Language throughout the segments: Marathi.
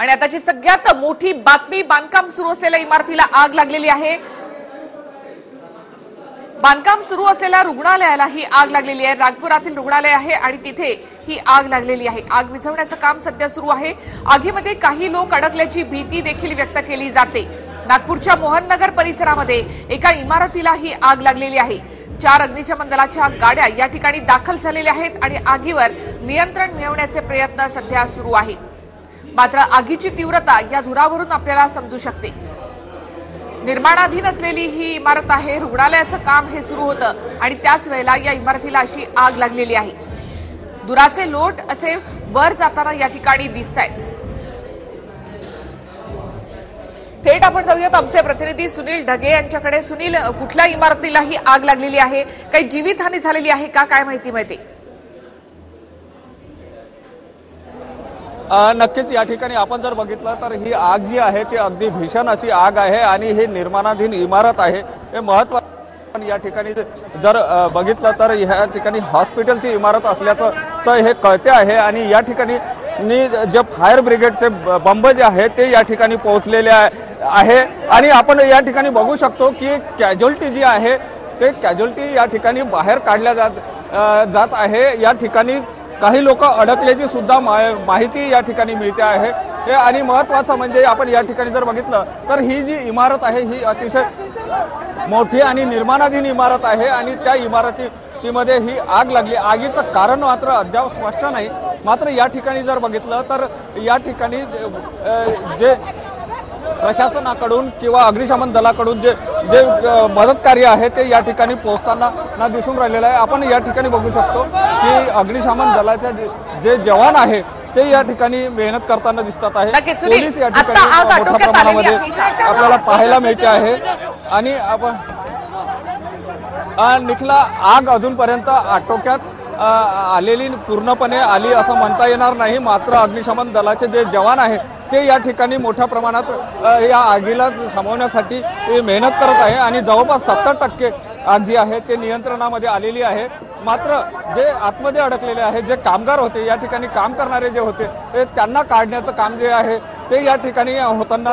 आणि आताची सगळ्यात मोठी बातमी बांधकाम सुरू असलेल्या इमारतीला आग लागलेली आहे. बांधकाम सुरू असलेल्या रुग्णालयाला ही आग लागलेली आहे. नागपुरातील रुग्णालय आहे आणि तिथे ही आग लागलेली आहे. आग विझवण्याचं काम सध्या सुरू आहे. आगीमध्ये काही लोक अडकल्याची भीती देखील व्यक्त केली जाते. नागपूरच्या मोहननगर परिसरामध्ये एका इमारतीला ही आग लागलेली आहे. चार अग्निशमन दलाच्या गाड्या या ठिकाणी दाखल झालेल्या आहेत आणि आगीवर नियंत्रण मिळवण्याचे प्रयत्न सध्या सुरू आहेत. मात्र आगीची तीव्रता या धुरावरून आपल्याला समजू शकते. निर्माणाधीन असलेली ही इमारत आहे रुग्णालयाचं काम हे सुरू होतं आणि त्याच वेळेला या इमारतीला अशी आग लागलेली आहे. दुराचे लोट असे वर जाताना या ठिकाणी दिसत आहेत थेट आपण जाऊयात. आमचे प्रतिनिधी सुनील ढगे यांच्याकडे. सुनील कुठल्या इमारतीला ही आग लागलेली आहे? काही जीवितहानी झालेली आहे का? काय माहिती माहिती नक्कीच या ठिकाणी आपण जर बघितलं तर ही आग जी आहे ती अगदी भीषण अशी आग आहे आणि ही निर्माणाधीन इमारत आहे. हे महत्त्व पण या ठिकाणी जर बघितलं तर ह्या ठिकाणी हॉस्पिटलची इमारत असल्याचं हे कळते आहे आणि या ठिकाणी नी जे फायर ब्रिगेडचे ब- बंब जे आहे ते या ठिकाणी पोहोचलेले आहे. आणि आपण या ठिकाणी बघू शकतो की कॅज्युअल्टी जी आहे ते कॅज्युअल्टी या ठिकाणी बाहेर काढल्या जात जात आहे. या ठिकाणी काही लोक अडकल्याची सुद्धा मा- माहिती या ठिकाणी मिळते आहे. हे आणि महत्वाचं म्हणजे आपण या ठिकाणी जर बघितलं तर ही जी इमारत आहे ही अतिशय मोठी आणि निर्माणाधीन इमारत आहे आणि त्या इमारतीमध्ये ही आग लागली. आगीचं कारण मात्र अद्याप स्पष्ट नाही. मात्र या ठिकाणी जर बघितलं तर या ठिकाणी जे प्रशासनाकडून किंवा अग्निशमन दलाकडून जे जे मदत कार्य आहे ते या ठिकाणी पोहोचताना ना दिसून राहिलेलं आहे आपण या ठिकाणी बघू शकतो की अग्निशमन दलाच्या जे- जवान आहे ते या ठिकाणी मेहनत करताना दिसतात आहे. पोलीस या ठिकाणी आग मोठ्या प्रमाणामध्ये? आपल्याला पाहायला मिळते आहे आणि आपण निखिला आग अजूनपर्यंत आटोक्यात आलेली पूर्णपणे आली असं म्हणता येणार नाही मात्र अग्निशमन दलाचे जे जवान आहे ते या ठिकाणी मोठ्या प्रमाणात या आगीला थांबवण्यासाठी मेहनत करत आहे आणि जवळपास सत्तर टक्के आग जी आहे ते नियंत्रणामध्ये आलेली आहे. मात्र जे आतमध्ये अडकलेले आहे जे कामगार होते या ठिकाणी काम करणारे जे होते ते त्यांना काढण्याचं काम जे आहे ते या ठिकाणी होताना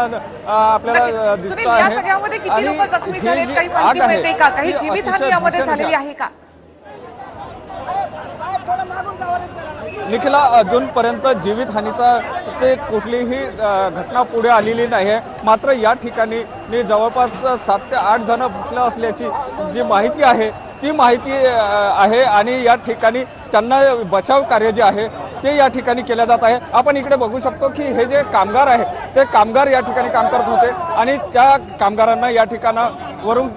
आपल्याला. दिसत आहे सगळ्यामध्ये किती आणि लोक जखमी ही झालेत जी काही आग माहिती आहे, मिळते का काही ती जीवितहानी अतिशय यामध्ये भीषण झालेली आहे का निखिला अजूनपर्यंत जीवितहानीचा चे कुठलीही घटना पुढे आलेली नाही आहे मात्र या ठिकाणी जवळपास सात ते आठ जण फसलं असल्याची जी माहिती आहे ती माहिती आहे आणि या ठिकाणी त्यांना बचाव कार्य जे आहे ते या ठिकाणी केलं जात आहे. आपण इकडे बघू शकतो की हे जे कामगार आहे ते कामगार या ठिकाणी काम करत होते आणि त्या कामगारांना या ठिकाणावरून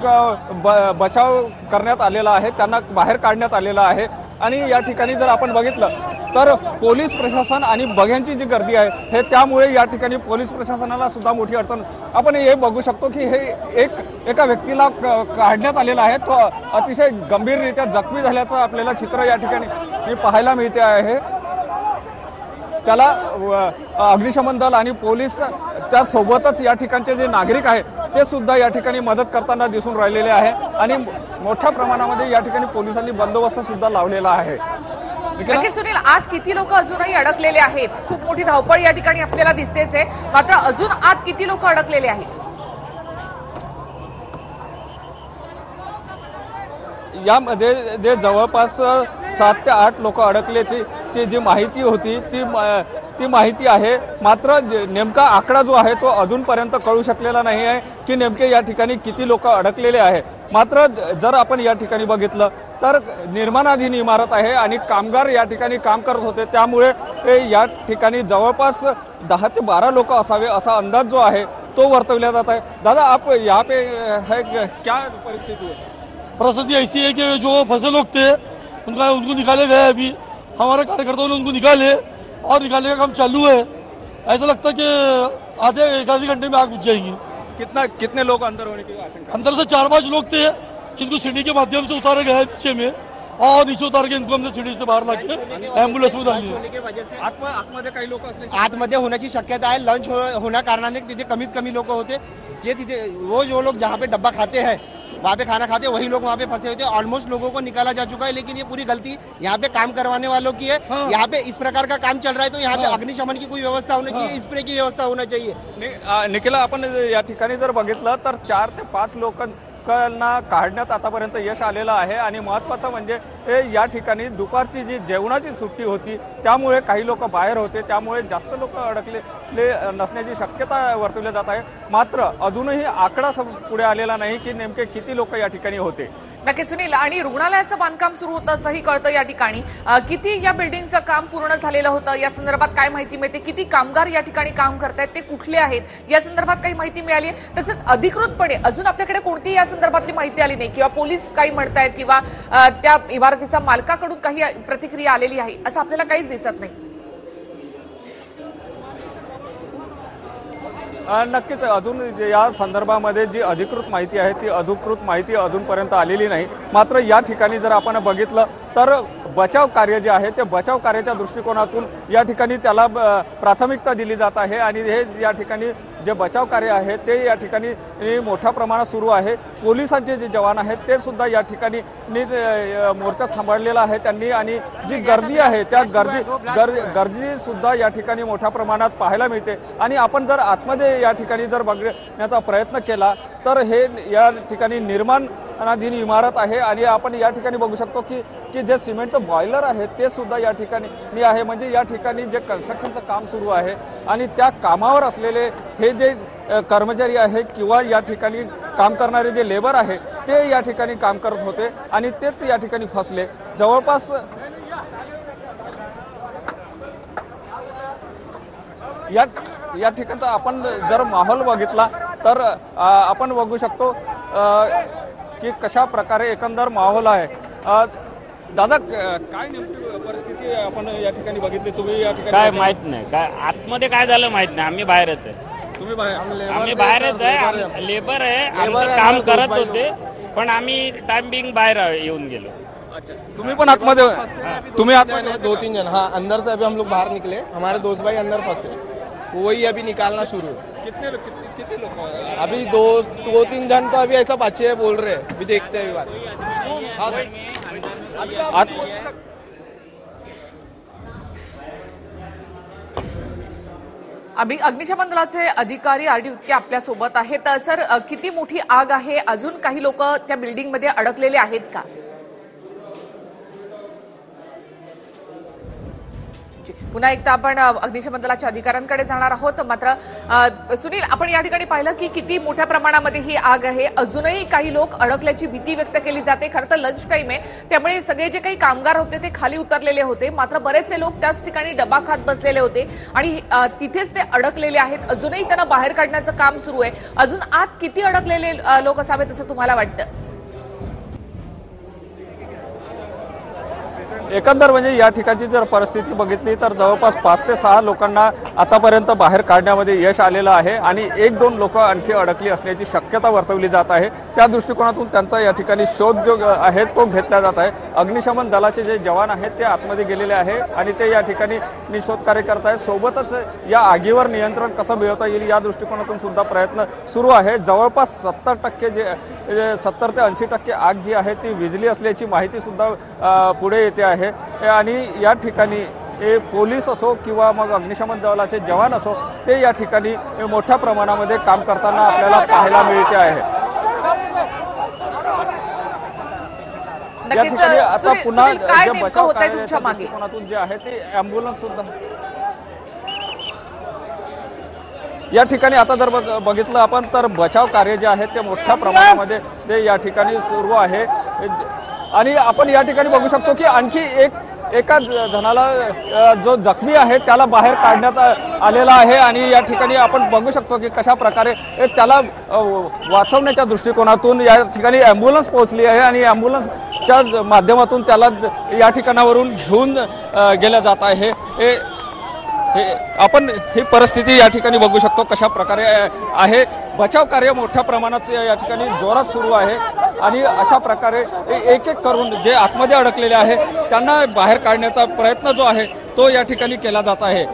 ब- बचाव करण्यात आलेला आहे त्यांना बाहेर काढण्यात आलेला आहे. आणि या ठिकाणी जर आपण बघितलं तर पोलीस प्रशासन आणि बघ्यांची जी गर्दी आहे हे त्यामुळे या ठिकाणी पोलीस प्रशासनाला सुद्धा मोठी अडचण. आपण हे बघू शकतो की हे एक एका व्यक्तीला क- काढण्यात आलेला आहे. तो अतिशय गंभीररित्या जखमी झाल्याचं आपल्याला चित्र या ठिकाणी पाहायला मिळते आहे. त्याला अग्निशमन दल आणि पोलीस त्या सोबतच या ठिकाणचे जे नागरिक आहे ते सुद्धा या ठिकाणी मदत करताना दिसून राहिलेले आहे. आणि मोठ्या प्रमाणामध्ये या ठिकाणी पोलिसांनी बंदोबस्त सुद्धा लावलेला आहे. सुनील आत किती लोक अजूनही अडकलेले आहेत? खूप मोठी धावपळ या ठिकाणी आपल्याला दिसतेच आहे. मात्र अजून आत किती लोक अडकलेले आहेत? यामध्ये जे जवळपास सात ते आठ लोक अडकल्याची जी माहिती होती ती ती माहिती आहे. मात्र नेमका आकडा जो आहे तो अजूनपर्यंत कळू शकलेला नाही आहे की नेमके या ठिकाणी किती लोक अडकलेले आहे मात्र जर आपण या ठिकाणी बघितलं तर निर्माणाधीन इमारत आहे आणि कामगार या ठिकाणी काम करत होते. त्यामुळे या ठिकाणी जवळपास दहा ते बारा लोक असावे असा अंदाज जो आहे तो वर्तवला जात आहे. दादा आप यहाँ पे है क्या परिस्थिती है? परिस्थिति ऐसी है कि जो फंसे लोग थे उनका उनको निकाले गए अभी। हमारे कार्यकर्ताओं ने उनको निकाले और निकालने का काम चालू है। ऐसा लगता है कि आधे एक आधे घंटे में आग बुझ जाएगी। कितना कितने लोग अंदर होने की आशंका? अंदर से चार पाँच लोग थे जिनको सीढ़ी के माध्यम से उतारे गए नीचे में। और नीचे उतार के इनको हमने सीढ़ी से बाहर ला के एंबुलेंस में डाली आत्महत्या होने की वजह से आत्म आतमध्ये काही लोक असले आतमध्ये होण्याची शक्यता है लंच हो, होण्या कारणाने तिथे कमीत कमी लोक होते. जे तिथे रोज वो लोग जहाँ पे डब्बा खाते हैं वहाँ पे खाना खाते वही लोग वहाँ पे फंसे होते थे ऑलमोस्ट लोगों को निकाला जा चुका है लेकिन ये पूरी गलती यहाँ पे काम करवाने वालों की है। हाँ। यहाँ पे इस प्रकार का काम चल रहा है तो यहाँ पे अग्निशमन की कोई व्यवस्था होनी चाहिए स्प्रे की व्यवस्था होना चाहिए। नि- आ, निखिला आपण या ठिकाने जर बगित तर चार पाँच पाच लोकांना काढण्यात आतापर्यंत यश आलेलं आहे. आणि महत्त्वाचं म्हणजे हे या ठिकाणी दुपारची जी जेवणाची सुट्टी होती त्यामुळे काही लोक बाहेर होते. त्यामुळे जास्त लोक अडकलेले नसण्याची शक्यता वर्तवली जात आहे. मात्र अजूनही आकडा सम- पुढे आलेला नाही की नेमके किती लोक या ठिकाणी होते. नक्की सुनील आणि रुग्णालयाचं बांधकाम सुरू होतं असंही कळतं या ठिकाणी. किती या बिल्डिंगचं काम पूर्ण झालेलं होतं? या संदर्भात काय माहिती मिळते? किती कामगार या ठिकाणी काम करतायत? ते कुठले आहेत? या संदर्भात काही माहिती मिळाली आहे? तसंच अधिकृतपणे अजून आपल्याकडे कोणतीही या संदर्भातली माहिती आली नाही? किंवा पोलीस काही म्हणतायत? किंवा त्या इमारतीचा मालकाकडून काही प्रतिक्रिया आलेली आहे? असं आपल्याला काहीच दिसत नाही. नक्कीच अजून जे या संदर्भामध्ये जी अधिकृत माहिती आहे ती अधिकृत माहिती अजूनपर्यंत आलेली नाही. मात्र या ठिकाणी जर आपण बघितलं तर बचाव कार्य जे आहे ते बचाव कार्याच्या दृष्टिकोनातून या ठिकाणी त्याला प्राथमिकता दिली जात आहे आणि हे या ठिकाणी जे बचाव कार्य आहे ते या ठिकाणी मोठ्या प्रमाणात सुरू आहे. पोलिसांचे जे जवान आहेत ते सुद्धा या ठिकाणी मोर्चा सांभाळलेला आहे त्यांनी. आणि जी गर्दी आहे त्या गर्दी गर गर्दी सुद्धा या ठिकाणी मोठ्या प्रमाणात पाहायला मिळते. आणि आपण जर आतमध्ये या ठिकाणी जर बघण्याचा प्रयत्न केला तर हे या ठिकाणी निर्माणाधीन इमारत आहे आणि आपण या ठिकाणी बघू शकतो की की जे सिमेंटचं बॉयलर आहे ते सुद्धा या ठिकाणी आहे. म्हणजे या ठिकाणी जे कन्स्ट्रक्शनचं काम सुरू आहे आणि त्या कामावर असलेले हे जे कर्मचारी आहे किंवा या ठिकाणी काम करणारे जे लेबर आहे ते या ठिकाणी काम करत होते आणि तेच या ठिकाणी फसले. जवळपास या या ठिकाणचा आपण जर माहोल बघितला तर आपण बघू शकतो की कशा प्रकारे एकंदर माहोल आहे. दादा क- काय नेमकी परिस्थिती आपण या ठिकाणी बघितली. तुम्ही या ठिकाणी काय माहीत नाही. काय आतमध्ये काय झालं माहीत नाही. आम्ही बाहेरच आहे तुम्ही बाहेर आम्ही बाहेरच आहे लेबर आहे. आमचं काम करत होते पण आम्ही टाइम बिंग बाहेर येऊन गेलो. अच्छा. तुम्ही पण आतमध्ये तुम्ही आतमध्ये दो तीन जन हाँ अंदर से अभी हम लोग बाहर निकले. हमारे दोस्त भाई अंदर फंसे. वही अभी निकालना शुरू है. कितने कितने किती लोक अभी दो दो तीन जन तो अभी ऐसा बचे बोल रहे हैं। अभी देखते हैं अभी बात। हाँ सर। अभी तो आप- अभि अग्निशमन दलाचे अधिकारी आरडी उतके आपल्यासोबत आहेत. तर सर अ, किती मोठी आग आहे? अजून काही लोक त्या बिल्डिंगमध्ये अडकलेले आहेत का? जी. पुन्हा एकदा आपण अग्निशमन दलाच्या अधिकाऱ्यांकडे जाणार आहोत. मात्र सुनील आपण या ठिकाणी पाहिलं की किती मोठ्या प्रमाणामध्ये ही आग आहे. अजूनही काही लोक अडकल्याची भीती व्यक्त केली जाते. खरं तर लंच टाईम आहे. त्यामुळे सगळे जे काही कामगार होते ते खाली उतरलेले होते. मात्र बरेचसे लोक त्याच ठिकाणी डबा खात बसलेले होते आणि तिथेच ते अडकलेले आहेत. अजूनही त्यांना बाहेर काढण्याचं काम सुरू आहे. अजून आत किती अडकलेले लोक असावेत असं तुम्हाला वाटतं? एकंदर म्हणजे या ठिकाणची जर परिस्थिती बघितली तर जवळपास पाच ते सहा लोकांना आतापर्यंत बाहेर काढण्यामध्ये यश आलेलं आहे आणि एक दोन लोक आणखी अडकली असण्याची शक्यता वर्तवली जात आहे. त्या दृष्टिकोनातून त्यांचा या ठिकाणी शोध जो आहे तो घेतला जात आहे. अग्निशमन दलाचे जे जवान आहेत ते आतमध्ये गेलेले आहे आणि ते या ठिकाणी निशोध कार्य करत आहेत. सोबतच या आगीवर नियंत्रण कसं मिळवता येईल या दृष्टिकोनातून सुद्धा प्रयत्न सुरू आहे. जवळपास सत्तर टक्के जे सत्तर ते ऐंशी टक्के आग जी आहे ती विजली असल्याची माहिती सुद्धा पुढे येते आहे. आणि या ठिकाणी पोलीस असो किंवा मग अग्निशमन दलाचे जवान असो ते या ठिकाणी मोठ्या प्रमाणामध्ये काम करताना आपल्याला पाहायला मिळते आहे. या ठिकाणी आता पुन्हा जे बचाव आहे दृष्टिकोनातून जे आहे ते अँब्युलन्स सुद्धा या ठिकाणी आता जर बघ- बघितलं आपण तर बचाव कार्य जे आहे ते मोठ्या प्रमाणामध्ये ते या ठिकाणी सुरू आहे. आणि आपण या ठिकाणी बघू शकतो की आणखी एक एका जणाला जो जखमी आहे त्याला बाहेर काढण्यात आलेला आहे. आणि या ठिकाणी आपण बघू शकतो की कशा प्रकारे त्याला वाचवण्याच्या दृष्टिकोनातून या ठिकाणी ॲम्ब्युलन्स पोहोचली आहे. आणि ॲम्ब्युलन्सच्या माध्यमातून त्याला या ठिकाणावरून घेऊन गेल्या जात आहे. हे हे आपण ही परिस्थिती या ठिकाणी बघू शकतो कशा प्रकारे आहे. बचाव कार्य मोठ्या प्रमाणात या ठिकाणी जोरात सुरू आहे. आणि अशा प्रकारे एक एक करून जे आतमध्ये अडकलेले आहे त्यांना बाहेर काढण्याचा प्रयत्न जो आहे तो या ठिकाणी केला जात आहे.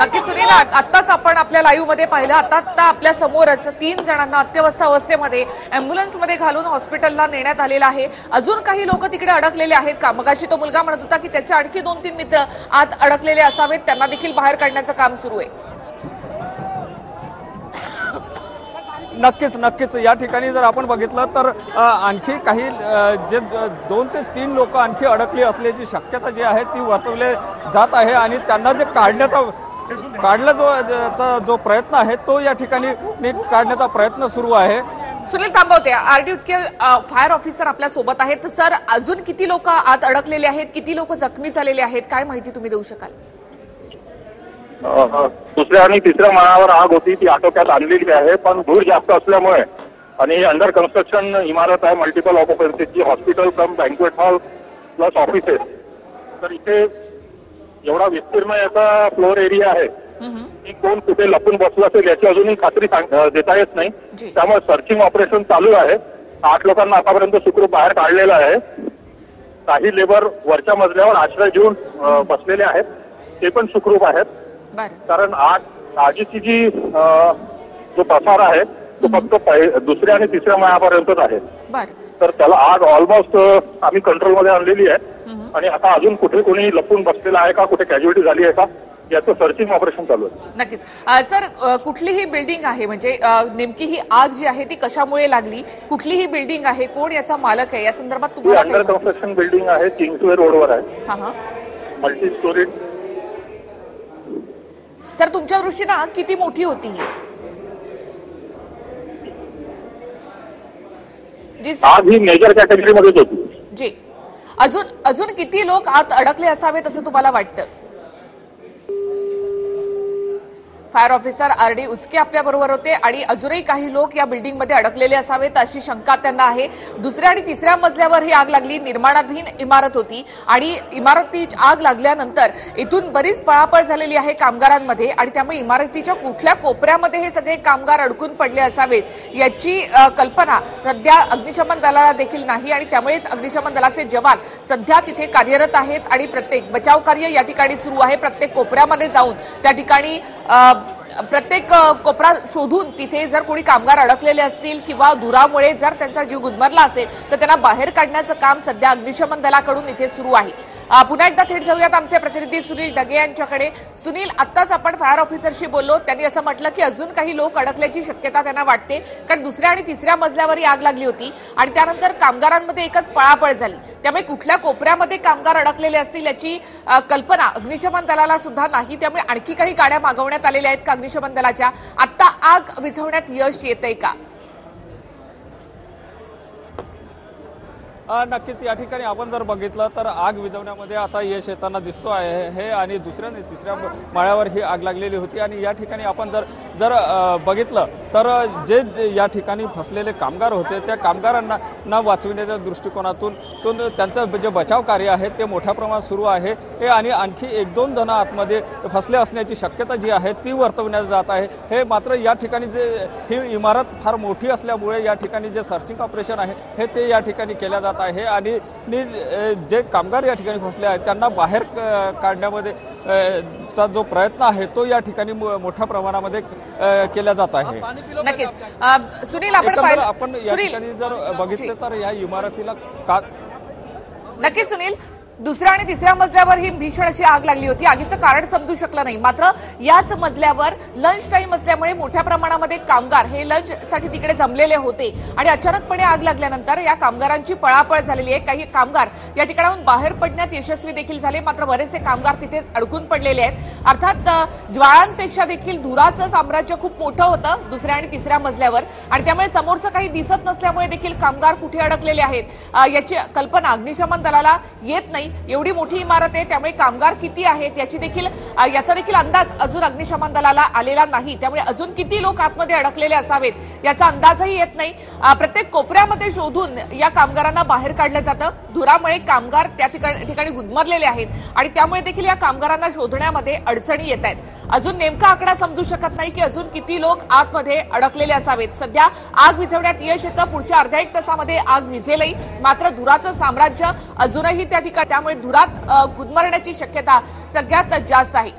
नक्की सुनील आताच आपण आपल्या लाईव्हमध्ये पाहिलं. आता आता आपल्या समोरच तीन जणांना अत्यवस्थ अवस्थेमध्ये अँब्युलन्समध्ये घालून हॉस्पिटलला नेण्यात आलेलं आहे. अजून काही लोक तिकडे अडकलेले आहेत का? मगाशी तो मुलगा म्हणत होता की त्याचे आणखी दोन तीन मित्र आत अडकलेले असावेत. त्यांना देखील बाहेर काढण्याचं काम सुरू आहे. नक्कीच नक्कीच. या ठिकाणी जर आपण बघितलं तर आणखी काही जे दोन ते तीन लोक आणखी अडकली असल्याची शक्यता जी आहे ती वर्तवली जात आहे आणि त्यांना जे काढण्याचा काढला जो जो प्रयत्न आहे तो या ठिकाणी काढण्याचा प्रयत्न सुरू आहे. सुनील थांबवते आरडी के फायर ऑफिसर आपल्यासोबत आहेत. सर अजून किती लोक आत अडकलेले आहेत? किती लोक जखमी झालेले आहेत? काय माहिती तुम्ही देऊ शकाल? दुसऱ्या आणि तिसऱ्या माळावर आग होती ती आटोक्यात आणलेली आहे पण धूर जास्त असल्यामुळे आणि अंडर कन्स्ट्रक्शन इमारत आहे multiple ऑक्युपन्सीची hospital cum banquet hall plus offices तर इथे एवढा विस्तीर्ण याचा फ्लोअर एरिया आहे की कोण कुठे लपून बसलं असेल याची अजूनही खात्री देता येत. नाही. त्यामुळे सर्चिंग ऑपरेशन चालू आहे. आठ लोकांना आतापर्यंत सुखरूप बाहेर काढलेलं आहे. काही लेबर वरच्या मजल्यावर आश्रय घेऊन बसलेले आहेत. ते पण सुखरूप आहेत. कारण आग आगीची जी जो प्रसार आहे तो फक्त दुसऱ्या आणि तिसऱ्या माळ्यापर्यंतच आहे. तर त्याला आग ऑलमोस्ट आम्ही कंट्रोलमध्ये आणलेली आहे. आणि आता अजून कुठे कोणी लपून बसलेला आहे का कुठे कॅज्युअलिटी झाली आहे का याचं सर्चिंग ऑपरेशन चालू आहे. नक्कीच. सर अ, कुठली ही बिल्डिंग आहे म्हणजे नेमकी ही आग जी आहे ती कशामुळे लागली? कुठली ही बिल्डिंग आहे कोण याचा मालक आहे? या संदर्भात ही तुम्हाला अंडर कन्स्ट्रक्शन बिल्डिंग आहे किंग्सवे रोडवर आहे. मल्टी स्टोरी सर तुमच्या दृष्टीनं आग किती मोठी होती ही? जी ही मेजर कॅटेगरीमध्येच होती. जी. अजून अजून किती लोक आत अडकले असावेत असं तुम्हाला वाटतं? Fire officer R D Uchke आपल्या बरोबर होते आणि अजूनही काही लोक या बिल्डिंगमध्ये अडकलेले असावेत अशी शंका त्यांना आहे. दुसऱ्या आणि तिसऱ्या मजल्यावर ही आग लागली. निर्माणाधीन इमारत होती आणि इमारती आग लागल्यानंतर इथून बरीच पळापळ झालेली आहे कामगारांमध्ये आणि त्यामुळे इमारतीच्या कुठल्या कोपऱ्यामध्ये हे सगळे कामगार अडकून पडले असावेत याची कल्पना सध्या अग्निशमन दलाला देखील नाही आणि त्यामुळेच अग्निशमन दलाचे जवान सध्या तिथे कार्यरत आहेत आणि प्रत्येक बचाव कार्य या ठिकाणी सुरू आहे. प्रत्येक कोपऱ्यामध्ये जाऊन त्या ठिकाणी प्रत्येक कोपरा शोधून तिथे जर कोणी कामगार अडकलेले असतील किंवा धुरामुळे जर त्यांचा जीव गुदमरला असेल तर त्यांना बाहेर काढण्याचं काम सध्या अग्निशमन दलाकडून इथे सुरू आहे. पुन्हा एकदा थेट जाऊयात आमचे प्रतिनिधी सुनील डगे यांच्याकडे. सुनील आत्ताच आपण फायर ऑफिसरशी बोललो. त्यांनी असं म्हटलं की अजून काही लोक अडकल्याची शक्यता त्यांना वाटते. कारण दुसऱ्या आणि तिसऱ्या मजल्यावरही आग लागली होती. आणि त्यानंतर कामगारांमध्ये एकच पळापळ झाली. त्यामुळे कुठल्या कोपऱ्यामध्ये कामगार अडकलेले असतील याची कल्पना अग्निशमन दलाला सुद्धा नाही. त्यामुळे आणखी काही गाड्या मागवण्यात आलेल्या आहेत का अग्निशमन दलाच्या? आत्ता आग विझवण्यात यश येतंय का? नक्कीच या ठिकाणी आपण जर बघितलं तर आग विझवण्यामध्ये आता यश येताना दिसतो आहे हे आणि दुसऱ्या तिसऱ्या माळ्यावर ही आग लागलेली होती आणि या ठिकाणी आपण जर जर बघितलं तर जे जे या ठिकाणी फसलेले कामगार होते त्या कामगारांना ना वाचविण्याच्या दृष्टिकोनातून तून त्यांचं जे बचाव कार्य आहे ते मोठ्या प्रमाणात सुरू आहे. हे आणि आणखी एक दोन जण आतमध्ये फसले असण्याची शक्यता जी आहे ती वर्तवण्यात जात आहे. हे मात्र या ठिकाणी जे ही इमारत फार मोठी असल्यामुळे या ठिकाणी जे सर्चिंग ऑपरेशन आहे हे ते या ठिकाणी केल्या जात आहे. आणि जे कामगार या ठिकाणी फसले आहेत त्यांना बाहेर काढण्यामध्ये चा जो प्रयत्न आहे तो या ठिकाणी मोठ्या प्रमाणामध्ये केला जात आहे. नक्कीच. सुनील आपण या ठिकाणी जर बघितलं तर या इमारतीला का नक्की सुनील दुसऱ्या आणि तिसऱ्या मजल्यावर ही भीषण अशी आग लागली होती. आगीचं कारण समजू शकलं नाही. मात्र याच मजल्यावर लंच टाईम असल्यामुळे मोठ्या प्रमाणामध्ये कामगार हे लंच साठी तिकडे जमलेले होते. आणि अचानकपणे आग लागल्यानंतर या कामगारांची पळापळ झालेली आहे. काही कामगार या ठिकाणाहून बाहेर पडण्यात यशस्वी देखील झाले. मात्र बरेचसे कामगार तिथेच अडकून पडलेले आहेत. अर्थात ज्वाळांपेक्षा देखील धुराचं साम्राज्य खूप मोठं होतं दुसऱ्या आणि तिसऱ्या मजल्यावर. आणि त्यामुळे समोरचं काही दिसत नसल्यामुळे देखील कामगार कुठे अडकलेले आहेत? याची कल्पना अग्निशमन दलाला येत नाही. एवढी मोठी इमारत आहे त्यामुळे कामगार किती आहेत याची देखील याचा देखील अंदाज अजून अग्निशमन दलाला आलेला नाही. त्यामुळे अजून किती लोक आतमध्ये अडकलेले असावेत याचा अंदाजही येत नाही. प्रत्येक कोपऱ्यामध्ये शोधून या कामगारांना बाहेर काढलं जातं. धुरामुळे कामगार त्या ठिकाणी ठिकाणी गुदमरलेले आहेत आणि त्यामुळे देखील या कामगारांना शोधण्यामध्ये अडचणी येत आहेत. अजून नेमका आकडा समजू शकत नाही की अजून किती लोक आतमध्ये अडकलेले असावेत. सध्या आग विझवण्यात यश येतं पुढच्या अर्ध्या एक तासामध्ये आग विझेलही मात्र धुराचं साम्राज्य अजूनही त्या ठिकाणी त्यामुळे धुरात गुदमरण्याची शक्यता सगळ्यात जास्त आहे.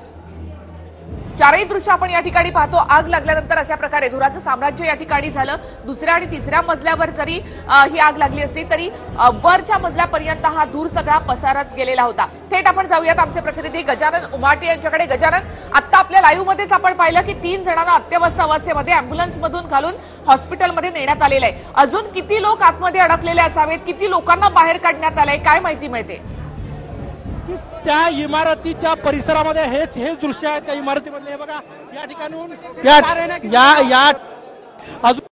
चारही दृश्य आपण या ठिकाणी पाहतो. आग लागल्यानंतर अशा प्रकारे धुराचं साम्राज्य या ठिकाणी झालं. दुसऱ्या आणि तिसऱ्या मजल्यावर जरी ही आग लागली असली तरी वरच्या मजल्यापर्यंत हा धूर सगळा पसारत गेलेला होता. थेट आपण जाऊयात आमचे प्रतिनिधी गजानन उमाटे यांच्याकडे. गजानन आता आपल्या लाईव्ह मध्येच आपण पाहिलं की तीन जणांना अत्यवस्थ अवस्थेमध्ये अँब्युलन्स मधून घालून हॉस्पिटलमध्ये नेण्यात आलेलं आहे. अजून किती लोक आतमध्ये अडकलेले असावेत? किती लोकांना बाहेर काढण्यात आलंय? काय माहिती मिळते? त्या इमारतीच्या परिसरामध्ये हेच हेच दृश्य आहे त्या इमारतीमधले. हे बघा या ठिकाणून या या या अजून